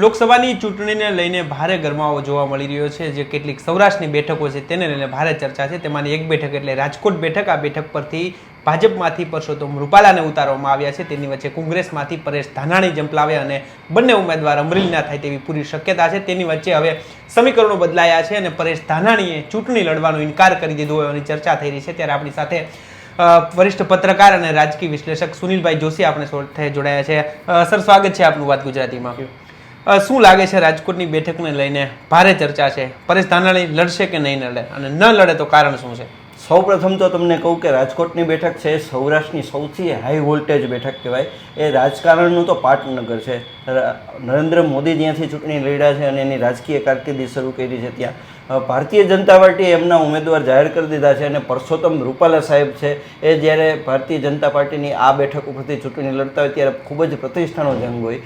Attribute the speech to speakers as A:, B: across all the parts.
A: લોકસભાની ચૂંટણીને લઈને ભારે ગરમાવો જોવા મળી રહ્યો છે. જે કેટલીક સૌરાષ્ટ્રની બેઠકો છે તેને લઈને ભારે ચર્ચા છે. તેમાંની એક બેઠક એટલે રાજકોટ બેઠક. આ બેઠક પરથી ભાજપમાંથી પરસોત્તમ રૂપાલાને ઉતારવામાં આવ્યા છે. તેની વચ્ચે કોંગ્રેસમાંથી પરેશ ધાનાણી જંપલાવે અને બંને ઉમેદવાર અમરેલીના થાય તેવી પૂરી શક્યતા છે. તેની વચ્ચે હવે સમીકરણો બદલાયા છે અને પરેશ ધાનાણીએ ચૂંટણી લડવાનો ઇનકાર કરી દીધો હોવાની ચર્ચા થઈ રહી છે. ત્યારે આપણી સાથે વરિષ્ઠ પત્રકાર અને રાજકીય વિશ્લેષક સુનિલભાઈ જોશી આપણે સાથે જોડાયા છે. સર, સ્વાગત છે આપનું વાત ગુજરાતીમાં. શું લાગે છે રાજકોટની બેઠકને લઈને ભારે ચર્ચા છે? પરેશ ધાનાણી લડશે કે નહીં લડે? અને ન લડે તો કારણ શું છે?
B: સૌ પ્રથમ તો તમને કહું કે રાજકોટની બેઠક છે, સૌરાષ્ટ્રની સૌથી હાઈ વોલ્ટેજ બેઠક કહેવાય. એ રાજકારણનું તો પાટનગર છે. નરેન્દ્ર મોદી જ્યાંથી ચૂંટણી લડ્યા છે અને એની રાજકીય કારકિર્દી શરૂ કરી છે ત્યાં. ભારતીય જનતા પાર્ટીએ એમના ઉમેદવાર જાહેર કરી દીધા છે અને પરસોત્તમ રૂપાલા સાહેબ છે. એ જ્યારે ભારતીય જનતા પાર્ટીની આ બેઠક ઉપરથી ચૂંટણી લડતા હોય ત્યારે ખૂબ જ પ્રતિષ્ઠાનો જંગ હોય.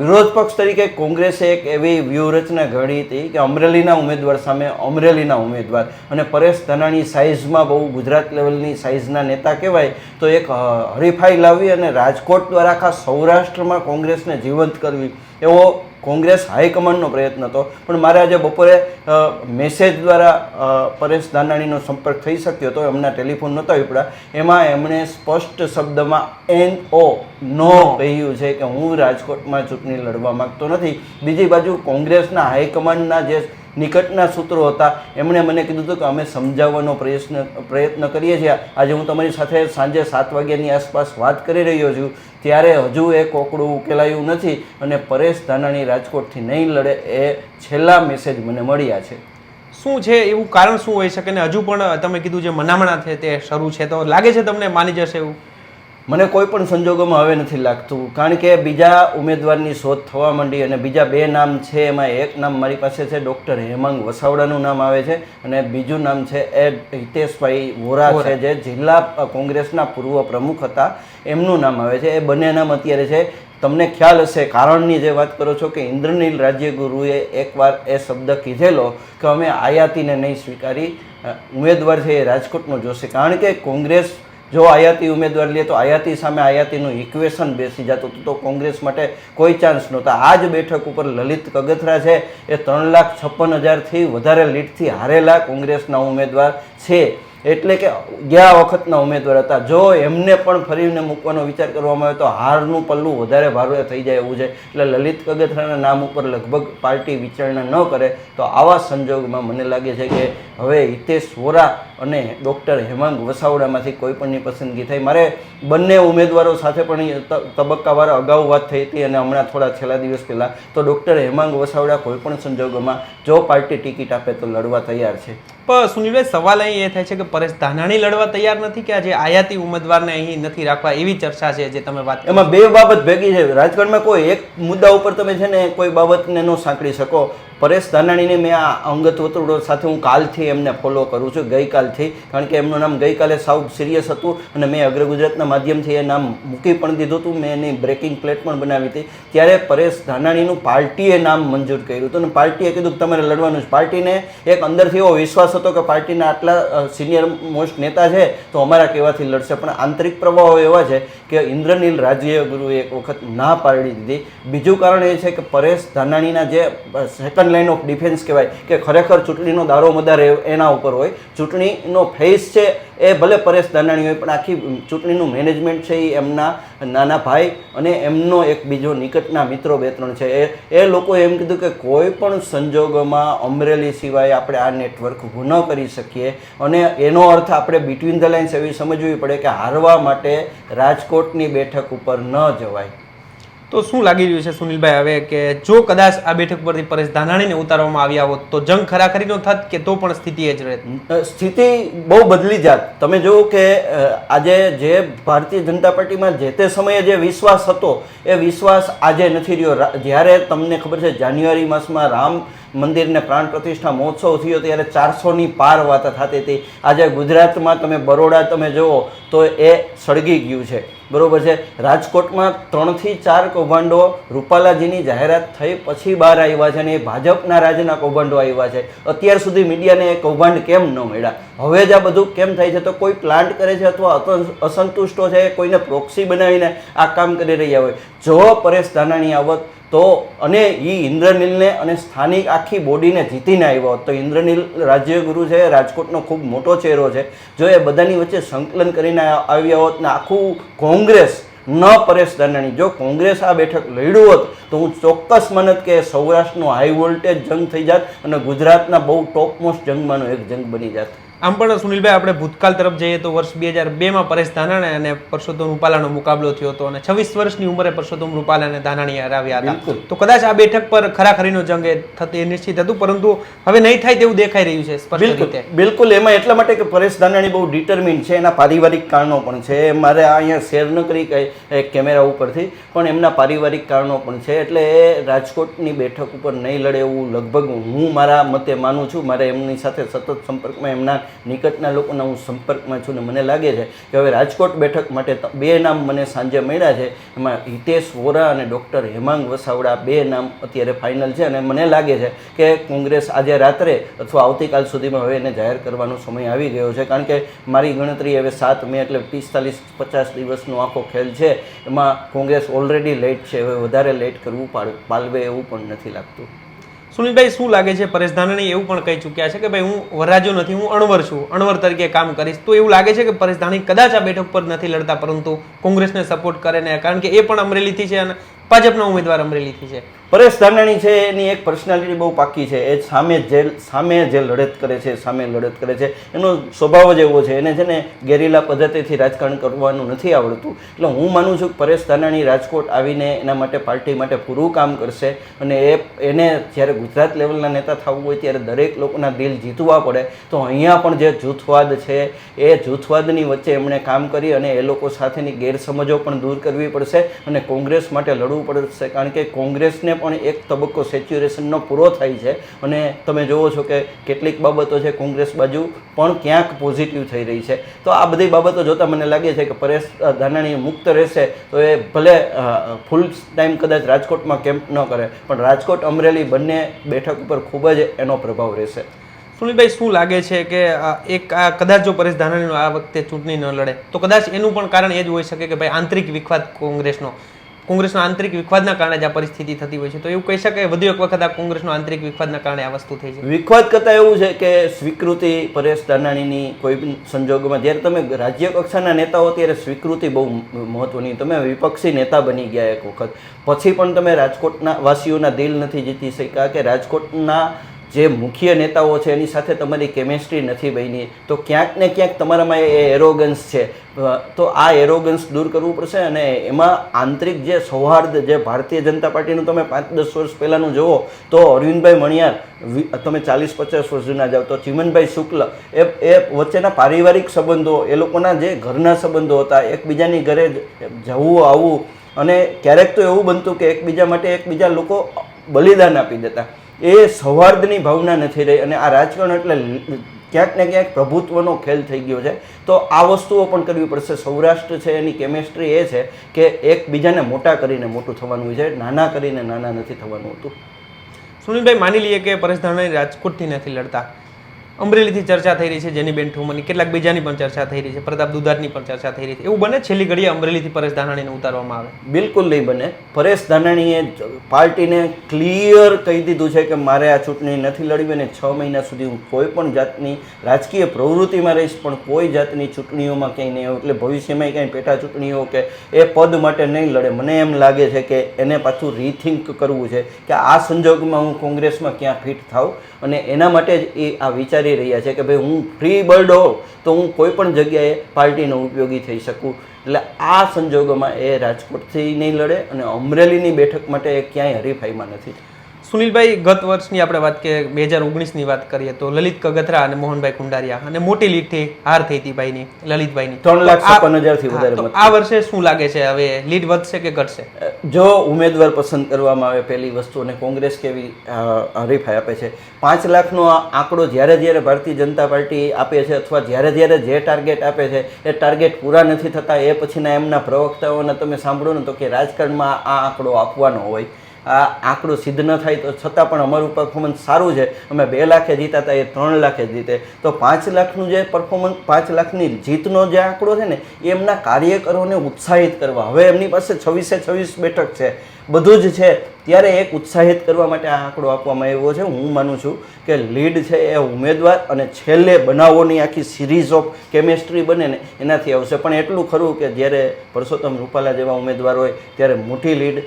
B: વિરોધ પક્ષ તરીકે કોંગ્રેસે એક એવી વ્યૂહરચના ઘડી હતી કે અમરેલીના ઉમેદવાર સામે અમરેલીના ઉમેદવાર અને પરેશ ધાનાણી સાઇઝમાં બહુ ગુજરાત લેવલની સાઇઝના નેતા કહેવાય તો એક હરીફાઈ લાવી અને રાજકોટ દ્વારા આખા સૌરાષ્ટ્રમાં કોંગ્રેસને જીવંત કરવી. એવો કોંગ્રેસ હાઈકમાન્ડનો પ્રયત્ન હતો. પણ મારે આજે બપોરે મેસેજ દ્વારા પરેશ ધાનાણીનો સંપર્ક થઈ શક્યો હતો એમના ટેલિફોન નહોતા ઉપડા એમાં એમણે સ્પષ્ટ શબ્દમાં એન ઓ નો કહ્યું છે કે હું રાજકોટમાં ચૂંટણી લડવા માંગતો નથી. બીજી બાજુ કોંગ્રેસના હાઈકમાન્ડના જે નિકટના સૂત્રો હતા. એમણે મને કીધું હતું કે અમે સમજાવવાનો પ્રયત્ન પ્રયત્ન કરીએ છીએ. આજે હું તમારી સાથે સાંજે સાત વાગ્યાની આસપાસ વાત કરી રહ્યો છું. ત્યારે હજુ એ કોકડું ઉકેલાયું નથી અને પરેશ ધાનાણી રાજકોટથી નહીં લડે એ છેલ્લા મેસેજ મને મળ્યા છે.
A: શું છે? એવું કારણ શું હોઈ શકે? ને હજુ પણ તમે કીધું જે મનામણા છે તે શરૂ છે. તો લાગે છે તમને માની જશે એવું?
B: મને કોઈ પણ સંજોગોમાં હવે નથી લાગતું. કારણ કે બીજા ઉમેદવારની શોધ થવા માંડી અને બીજા બે નામ છે એમાં એક નામ મારી પાસે છે ડૉક્ટર હેમાંગ વસાવડાનું નામ આવે છે અને બીજું નામ છે એ હિતેશભાઈ વોરા છે જે જિલ્લા કોંગ્રેસના પૂર્વ પ્રમુખ હતા. એમનું નામ આવે છે. એ બંને નામ અત્યારે છે. તમને ખ્યાલ હશે કારણની જે વાત કરો છો કે ઇન્દ્રનીલ રાજ્યગુરુએ એકવાર એ શબ્દ કીધેલો કે અમે આયાતીને નહીં સ્વીકારી. ઉમેદવાર છે એ રાજકોટનો જોશે. કારણ કે કોંગ્રેસ જો આયાતી ઉમેદવાર લે તો આયાતી સામે આયાતીનું ઇક્વેશન બેસી જતું હતું તો કોંગ્રેસ માટે કોઈ ચાન્સ નહોતા. આ જ બેઠક ઉપર લલિત કગથરા છે. એ ત્રણ લાખ છપ્પન હજારથી વધારે લીટથી હારેલા કોંગ્રેસના ઉમેદવાર છે. એટલે કે ગયા વખતના ઉમેદવાર હતા. જો એમને પણ ફરીને મૂકવાનો વિચાર કરવામાં આવે તો હારનું પલ્લું વધારે ભારે થઈ જાય એવું છે. એટલે લલિત કગથરાના નામ ઉપર લગભગ પાર્ટી વિચારણા ન કરે તો આવા સંજોગમાં મને લાગે છે કે હવે હિતેશ વોરા અને ડૉક્ટર હેમાંગ વસાવડામાંથી કોઈ પણની પસંદગી થઈ. મારે બંને ઉમેદવારો સાથે પણ તબક્કાવાર અગાઉ વાત થઈ હતી અને હમણાં થોડા છેલ્લા દિવસ પહેલાં તો ડૉક્ટર હેમાંગ વસાવડા કોઈ પણ સંજોગોમાં જો પાર્ટી ટિકિટ આપે તો લડવા તૈયાર છે.
A: પણ સુનિલભાઈ સવાલ અહીં એ થાય છે કે પરેશ ધાનાણી લડવા તૈયાર નથી કે આજે આયાતી ઉમેદવારને અહીં નથી રાખવા? એવી ચર્ચા છે જે તમે વાત
B: એમાં બે બાબત ભેગી છે. રાજકારણમાં કોઈ એક મુદ્દા ઉપર તમે છે ને કોઈ બાબતને ન સાંકળી શકો. પરેશ ધાનાણીને મેં આ અંગત વતરડો સાથે હું કાલથી એમને ફોલો કરું છું ગઈકાલથી. કારણ કે એમનું નામ ગઈકાલે સાઉથ સિરિયસ હતું અને મેં અગ્ર ગુજરાતના માધ્યમથી એ નામ મૂકી પણ દીધું હતું. મેં એની બ્રેકિંગ પ્લેટ પણ બનાવી હતી. ત્યારે પરેશ ધાનાણીનું પાર્ટીએ નામ મંજૂર કર્યું હતું. અને પાર્ટીએ કીધું કે તમારે લડવાનું છે. પાર્ટીને એક અંદરથી એવો વિશ્વાસ હતો કે પાર્ટીના આટલા સિનિયર મોસ્ટ નેતા છે તો અમારા કહેવાથી લડશે. પણ આંતરિક પ્રવાહો એવા છે કે ઇન્દ્રનીલ રાજ્યગુરુએ એક વખત ના પાડી દીધી. બીજું કારણ એ છે કે પરેશ ધાનાણીના જે સેકન્ડ લાઇન ઓફ ડિફેન્સ કહેવાય કે ખરેખર ચૂંટણીનો દારો મદાર એ- એના ઉપર હોય. ચૂંટણીનો ફેસ છે એ ભલે પરેશ ધાનાણી હોય, પણ આખી ચૂંટણીનું મેનેજમેન્ટ છે એ એમના નાના ભાઈ અને એમનો એક બીજો નિકટના મિત્રો બે ત્રણ છે. એ એ લોકોએ એમ કીધું કે કોઈ પણ સંજોગોમાં અમરેલી સિવાય આપણે આ નેટવર્ક ન કરી શકીએ. અને એનો અર્થ આપણે બિટવીન ધ લાઇન્સ એવી સમજવી પડે કે હારવા માટે રાજકોટની બેઠક ઉપર ન જવાય.
A: તો શું લાગી રહ્યું છે સુનિલભાઈ હવે કે જો કદાચ આ બેઠક પરથી પરેશ ધાનાણીને ઉતારવામાં આવ્યા હોત, તો જંગ ખરાખરીનો થત કે તો પણ સ્થિતિ એ જ રહેત?
B: સ્થિતિ બહુ બદલી જાત. તમે જુઓ કે આજે જે ભારતીય જનતા પાર્ટીમાં જે તે સમયે જે વિશ્વાસ હતો, એ વિશ્વાસ આજે નથી રહ્યો. જ્યારે તમને ખબર છે, જાન્યુઆરી માસમાં રામ મંદિરને પ્રાણ પ્રતિષ્ઠા મહોત્સવ થયો, ત્યારે ચારસોની પાર વાત થતી હતી. આજે ગુજરાતમાં તમે બરોડા તમે જુઓ, તો એ સળગી ગયું છે. બરોબર છે. રાજકોટમાં ત્રણથી ચાર કૌભાંડો રૂપાલાજીની જાહેરાત થઈ, પછી બહાર આવ્યા છે અને એ ભાજપના રાજના કૌભાંડો આવ્યા છે. અત્યાર સુધી મીડિયાને એ કૌભાંડ કેમ ન મળ્યા? હવે જ આ બધું કેમ થાય છે? તો કોઈ પ્લાન્ટ કરે છે અથવા અસંતુષ્ટો છે? કોઈને પ્રોક્સી બનાવીને આ કામ કરી રહ્યા હોય. જો પરેશ ધાનાણી આવત તો અને એ ઇન્દ્રનીલને અને સ્થાનિક આખી બોડીને જીતીને આવ્યો તો ઇન્દ્રનીલ રાજ્યગુરુ છે, રાજકોટનો ખૂબ મોટો ચહેરો છે. જો એ બધાની વચ્ચે સંકલન કરીને આવ્યા હોત ને આખું કોંગ્રેસ ન પરેશ ધાનાણી. જો કોંગ્રેસ આ બેઠક લડ્યું હોત, તો હું ચોક્કસ માનત કે સૌરાષ્ટ્રનો હાઈ વોલ્ટેજ જંગ થઈ જાત અને ગુજરાતના બહુ ટોપ મોસ્ટ જંગમાંનો એક જંગ બની જાત.
A: આમ પણ સુનિલભાઈ આપણે ભૂતકાળ તરફ જઈએ તો વર્ષ બે હજાર બેમાં પરેશ ધાનાણી અને પરસોત્તમ રૂપાલાનો મુકાબલો થયો હતો અને છવ્વીસ વર્ષની ઉંમરે પરસોત્તમ રૂપાલા અને ધાનાણી હરાવ્યા હતા. તો કદાચ આ બેઠક પર ખરાખરીનો જંગ એ થતી એ નિશ્ચિત હતું પરંતુ હવે નહીં થાય તેવું દેખાઈ રહ્યું છે
B: બિલકુલ. બિલકુલ. એમાં એટલા માટે કે પરેશ ધાનાણી બહુ ડિટર્મિન છે એના પારિવારિક કારણો પણ છે. મારે આ અહીંયા શેર ન કરી કેમેરા ઉપરથી પણ એમના પારિવારિક કારણો પણ છે. એટલે એ રાજકોટની બેઠક ઉપર નહીં લડે એવું લગભગ હું મારા મતે માનું છું. મારે એમની સાથે સતત સંપર્કમાં એમના નિકટના લોકોના હું સંપર્કમાં છું ને મને લાગે છે કે હવે રાજકોટ બેઠક માટે બે નામ મને સાંજે મળ્યા છે. એમાં હિતેશ વોરા અને ડૉક્ટર હેમાંગ વસાવડા બે નામ અત્યારે ફાઇનલ છે અને મને લાગે છે કે કોંગ્રેસ આજે રાત્રે અથવા આવતીકાલ સુધીમાં હવે એને જાહેર કરવાનો સમય આવી ગયો છે. કારણ કે મારી ગણતરી હવે સાત મે એટલે પિસ્તાલીસ પચાસ દિવસનો આખો ખેલ છે. એમાં કોંગ્રેસ ઓલરેડી લેટ છે. હવે વધારે લેટ કરવું પાડ પાલવે એવું પણ નથી લાગતું.
A: સુનિલભાઈ, શું લાગે છે? પરેશ ધાનાણી એવું પણ કહી ચૂક્યા છે કે ભાઈ, હું વરરાજો નથી, હું અણવર છું. અણવર તરીકે કામ કરીશ. તો એવું લાગે છે કે પરેશ ધાનાણી કદાચ આ બેઠક પર નથી લડતા, પરંતુ કોંગ્રેસને સપોર્ટ કરે ને, કારણ કે એ પણ અમરેલીથી છે અને ભાજપના ઉમેદવાર અમરેલીથી છે.
B: પરેશ ધાનાણી છે, એની એક પર્સનાલિટી બહુ પાકી છે. એ સામે જે સામે જે લડત કરે છે, સામે લડત કરે છે, એનો સ્વભાવ જ એવો છે. એને છે ને ગેરીલા પદ્ધતિથી રાજકારણ કરવાનું નથી આવડતું. એટલે હું માનું છું કે પરેશ ધાનાણી રાજકોટ આવીને એના માટે પાર્ટી માટે પૂરું કામ કરશે અને એ, એને જ્યારે ગુજરાત લેવલના નેતા થવું હોય, ત્યારે દરેક લોકોના દિલ જીતવા પડે. તો અહીંયા પણ જે જૂથવાદ છે, એ જૂથવાદની વચ્ચે એમણે કામ કરી અને એ લોકો સાથેની ગેરસમજો પણ દૂર કરવી પડશે અને કોંગ્રેસ માટે લડવું પડશે. કારણ કે કોંગ્રેસને પણ એક તબક્કો સેચ્યુરેશનનો પૂરો થાય છે અને તમે જુઓ છો કે કેટલીક બાબતો છે કોંગ્રેસ બાજુ પણ ક્યાંક પોઝિટિવ થઈ રહી છે. તો આ બધી બાબતો જોતાં મને લાગે છે કે પરેશ ધાનાણી મુક્ત રહેશે તો એ ભલે ફૂલ ટાઈમ કદાચ રાજકોટમાં કેમ્પ ન કરે, પણ રાજકોટ અમરેલી બંને બેઠક ઉપર ખૂબ જ એનો પ્રભાવ રહેશે.
A: સુનિલભાઈ, શું લાગે છે કે એક આ કદાચ જો પરેશ ધાનાણીનો આ વખતે ચૂંટણી ન લડે, તો કદાચ એનું પણ કારણ એ જ હોઈ શકે કે ભાઈ આંતરિક વિખવાદ કોંગ્રેસનો. કોંગ્રેસનો આંતરિક વિખવાદના કારણે આ પરિસ્થિતિ થતી હોય છે. તો એવું કહી શકાય, વધુ એક વખત આ કોંગ્રેસનો આંતરિક વિખવાદના કારણે આ વસ્તુ થઈ છે.
B: વિખવાદ કરતાં એવું છે કે સ્વીકૃતિ પરેશ દાનાણીની કોઈ સંજોગોમાં, જ્યારે તમે રાજ્ય કક્ષાના નેતા હો ત્યારે સ્વીકૃતિ બહુ મહત્વની. તમે વિપક્ષી નેતા બની ગયા એક વખત. પછી પણ તમે રાજકોટના વાસીઓના દિલ નથી જીતી શક્યા કે રાજકોટના જે મુખ્ય નેતાઓ છે, એની સાથે તમારી કેમેસ્ટ્રી નથી બની, તો ક્યાંક ને ક્યાંક તમારામાં એ એરોગન્સ છે. તો આ એરોગન્સ દૂર કરવું પડશે અને એમાં આંતરિક જે સૌહાર્દ જે ભારતીય જનતા પાર્ટીનું તમે પાંચ દસ વર્ષ પહેલાંનું જુઓ, તો અરવિંદભાઈ મણિયાર તમે ચાલીસ પચાસ વર્ષ જૂના જાઓ, તો ચીમનભાઈ શુક્લ, એ એ વચ્ચેના પારિવારિક સંબંધો, એ લોકોના જે ઘરના સંબંધો હતા, એકબીજાની ઘરે જવું, આવવું, અને ક્યારેક તો એવું બનતું કે એકબીજા માટે એકબીજા લોકો બલિદાન આપી દેતા. એ સૌહાર્દની ભાવના નથી રહી અને આ રાજકારણ એટલે ક્યાંક ને ક્યાંક પ્રભુત્વનો ખેલ થઈ ગયો છે. તો આ વસ્તુઓ પણ કરવી પડશે. સૌરાષ્ટ્ર છે, એની કેમેસ્ટ્રી એ છે કે એકબીજાને મોટા કરીને મોટું થવાનું હોય છે. નાના કરીને નાના નથી થવાનું હોતું.
A: સુનિલભાઈ, માની લઈએ કે પરેશ ધાનાણી રાજકોટથી નથી લડતા. અમરેલીથી ચર્ચા થઈ રહી છે, જેનીબેન ઠુમરની, કેટલાક બીજાની પણ ચર્ચા થઈ રહી છે, પ્રતાપ દુધાતની પણ ચર્ચા થઈ રહી છે. એવું બને છેલ્લી ઘડીએ અમરેલીથી પરેશ ધાનાણીને ઉતારવામાં આવે.
B: બિલકુલ નહીં બને. પરેશ ધાનાણીએ પાર્ટીને ક્લિયર કહી દીધું છે કે મારે આ ચૂંટણી નથી લડવી અને છ મહિના સુધી હું કોઈ પણ જાતની રાજકીય પ્રવૃત્તિમાં રહીશ, પણ કોઈ જાતની ચૂંટણીઓમાં ક્યાંય નહીં એટલે ભવિષ્યમાં ક્યાંય પેટા ચૂંટણીઓ કે એ પદ માટે નહીં લડે. મને એમ લાગે છે કે એને પાછું રીથિંક કરવું છે કે આ સંજોગમાં હું કોંગ્રેસમાં ક્યાં ફિટ થાઉં અને એના માટે જ એ આ વિચારી રહ્યા છે કે ભાઈ હું ફ્રી બર્ડ હોઉં, તો હું કોઈ પણ જગ્યાએ પાર્ટીનો ઉપયોગી થઈ શકું. એટલે આ સંજોગોમાં એ રાજકોટથી નહીં લડે અને અમરેલીની બેઠક માટે એ ક્યાંય હરીફાઈમાં નથી.
A: સુનિલભાઈ ગત વર્ષની આપણે વાત કે બે હજાર ઓગણીસની વાત કરીએ તો લલિત કગથરા અને મોહનભાઈ કુંડારિયા અને મોટી લીડથી હાર થઈ હતી ભાઈની લલિતભાઈની.
B: ત્રણ લાખ છપ્પન હજારથી વધારે
A: આ વર્ષે શું લાગે છે? હવે લીડ વધશે કે ઘટશે?
B: જો ઉમેદવાર પસંદ કરવામાં આવે પહેલી વસ્તુ અને કોંગ્રેસ કેવી હરીફાઈ આપે છે. પાંચ લાખનો આંકડો જ્યારે જ્યારે ભારતીય જનતા પાર્ટી આપે છે અથવા જ્યારે જ્યારે જે ટાર્ગેટ આપે છે એ ટાર્ગેટ પૂરા નથી થતા એ પછીના એમના પ્રવક્તાઓને તમે સાંભળો ને તો કે રાજકારણમાં આ આંકડો આપવાનો હોય. આ આંકડો સિદ્ધ ન થાય તો છતાં પણ અમારું પરફોર્મન્સ સારું છે. અમે બે લાખે જીતા હતા, એ ત્રણ લાખે જીતે. તો પાંચ લાખનું જે પરફોર્મન્સ પાંચ લાખની જીતનો જે આંકડો છે ને, એ એમના કાર્યકરોને ઉત્સાહિત કરવા. હવે એમની પાસે છવ્વીસે છવ્વીસ બેઠક છે. બધું જ છે. ત્યારે એક ઉત્સાહિત કરવા માટે આ આંકડો આપવામાં આવ્યો છે. હું માનું છું કે લીડ છે એ ઉમેદવાર અને છેલ્લે બનાવોની આખી સિરીઝ ઓફ કેમેસ્ટ્રી બને ને એનાથી આવશે. પણ એટલું ખરું કે જ્યારે પરસોત્તમ રૂપાલા જેવા ઉમેદવાર હોય, ત્યારે મોટી લીડ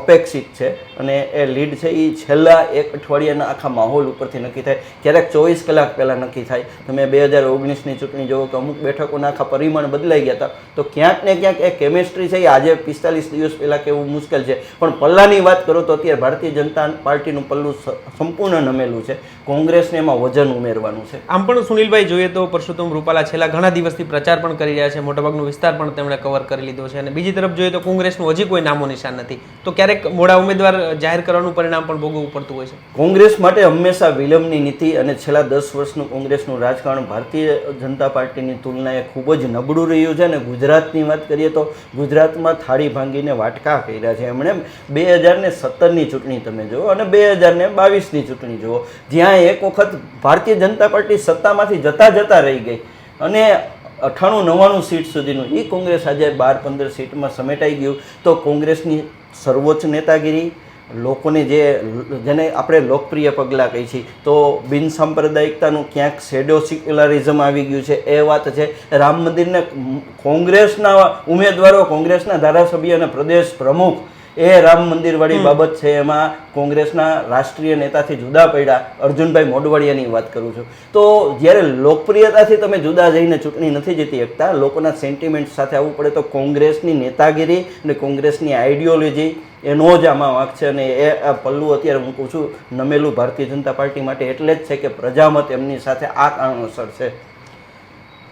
B: અપેક્ષિત છે. અને એ લીડ છે એ છેલ્લા એક અઠવાડિયાના આખા માહોલ ઉપરથી નક્કી થાય. ક્યારેક ચોવીસ કલાક પહેલાં નક્કી થાય. તમે બે હજાર ઓગણીસની ચૂંટણી જુઓ કે અમુક બેઠકોના આખા પરિમાણ બદલાઈ ગયા હતા. તો ક્યાંક ને ક્યાંક એ કેમેસ્ટ્રી છે એ આજે પિસ્તાલીસ દિવસ પહેલાં કહેવું મુશ્કેલ છે. પણ પલ્લાની વાત કરો તો અત્યારે ભારતીય જનતા પાર્ટીનું પલ્લું સંપૂર્ણ નમેલું છે. કોંગ્રેસને એમાં વજન ઉમેરવાનું છે.
A: આમ પણ સુનિલભાઈ જોઈએ તો પરસોત્તમ રૂપાલા છેલ્લા ઘણા દિવસથી પ્રચાર પણ કરી રહ્યા છે. મોટાભાગનો વિસ્તાર પણ તેમણે કવર કરી લીધો છે. અને બીજી તરફ જોઈએ તો કોંગ્રેસનું હજી કોઈ નામો નિશાન નથી. તો ક્યારેક મોડા ઉમેદવાર જાહેર કરવાનું પરિણામ પણ ભોગવવું પડતું હોય છે.
B: કોંગ્રેસ માટે હંમેશા વિલંબની નીતિ અને છેલ્લા દસ વર્ષનું કોંગ્રેસનું રાજકારણ ભારતીય જનતા પાર્ટીની તુલનાએ ખૂબ જ નબળું રહ્યું છે. અને ગુજરાતની વાત કરીએ તો ગુજરાતમાં થાળી ભાંગીને વાટકા કર્યા છે. એમણે બે હજારને સત્તરની ચૂંટણી તમે જુઓ અને બે હજારને બાવીસની ચૂંટણી જુઓ. જ્યાં એક વખત ભારતીય જનતા પાર્ટી સત્તામાંથી જતા જતા રહી ગઈ અને અઠ્ઠાણું નવ્વાણું સીટ સુધીનું એ કોંગ્રેસ આજે બાર, પંદર સીટમાં સમેટાઈ ગયું. તો કોંગ્રેસની સર્વોચ્ચ નેતાગીરી, લોકોને જે જેને આપણે લોકપ્રિય પગલાં કહી છીએ તો બિનસાંપ્રદાયિકતાનું ક્યાંક શેડો સિક્યુલરિઝમ આવી ગયું છે. એ વાત છે, રામ મંદિરને કોંગ્રેસના ઉમેદવારો, કોંગ્રેસના ધારાસભ્ય અને પ્રદેશ પ્રમુખ એ રામ મંદિરવાળી બાબત છે એમાં કોંગ્રેસના રાષ્ટ્રીય નેતાથી જુદા પડ્યા. અર્જુનભાઈ મોઢવાડિયાની વાત કરું છું. તો જ્યારે લોકપ્રિયતાથી તમે જુદા જઈને ચૂંટણી નથી જીતી શકતા લોકોના સેન્ટિમેન્ટ સાથે આવવું પડે તો કોંગ્રેસની નેતાગીરી અને કોંગ્રેસની આઈડિયોલોજી એનો જ આમાં વાંક છે અને એ આ પલ્લું અત્યારે હું કહું છું નમેલું ભારતીય જનતા પાર્ટી માટે એટલે જ છે કે પ્રજામત એમની સાથે આ કારણોસર છે.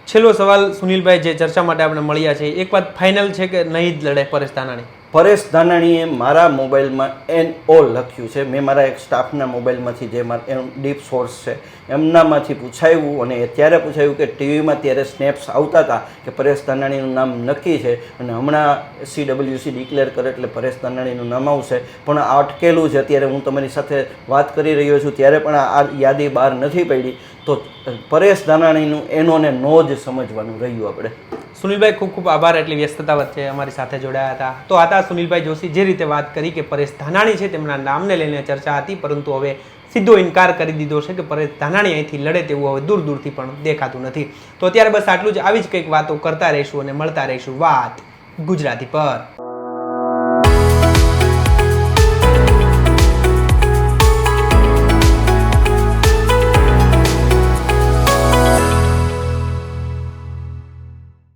A: છેલ્લો સવાલ સુનિલભાઈ જે ચર્ચા માટે આપણે મળ્યા છે એક વાત ફાઇનલ છે કે નહીં જ લડે પરેશ ધાનાણી?
B: પરેશ ધાનાણીએ મારા મોબાઈલમાં એન ઓ લખ્યું છે. મેં મારા એક સ્ટાફના મોબાઈલમાંથી જે મારા એમ ડીપ સોર્સ છે, એમનામાંથી પૂછાયું અને ત્યારે પૂછાયું કે ટીવીમાં ત્યારે સ્નેપ્સ આવતા હતા કે પરેશ ધાનાણીનું નામ નક્કી છે અને હમણાં સી ડબલ્યુસી ડિક્લેર કરે એટલે પરેશ ધાનાણીનું નામ આવશે. પણ આ અટકેલું છે. અત્યારે હું તમારી સાથે વાત કરી રહ્યો છું. ત્યારે પણ આ યાદી બહાર નથી પડી. તો પરેશ ધાનાણીનું એનો ને નો જ સમજવાનું રહ્યું આપણે.
A: સુનિલભાઈ ખૂબ ખૂબ આભાર. એટલી વ્યસ્તતા વચ્ચે અમારી સાથે જોડાયા હતા. તો હતા સુનિલભાઈ જોશી, જે રીતે વાત કરી કે પરેશ ધાનાણી છે, તેમના નામને લઈને ચર્ચા હતી, પરંતુ હવે સીધો ઇનકાર કરી દીધો છે કે પરેશ ધાનાણી અહીંથી લડે તેવું હવે દૂર દૂરથી પણ દેખાતું નથી. તો અત્યારે બસ આટલું જ. આવી જ કંઈક વાતો કરતા રહીશું અને મળતા રહીશું. વાત ગુજરાતી પર.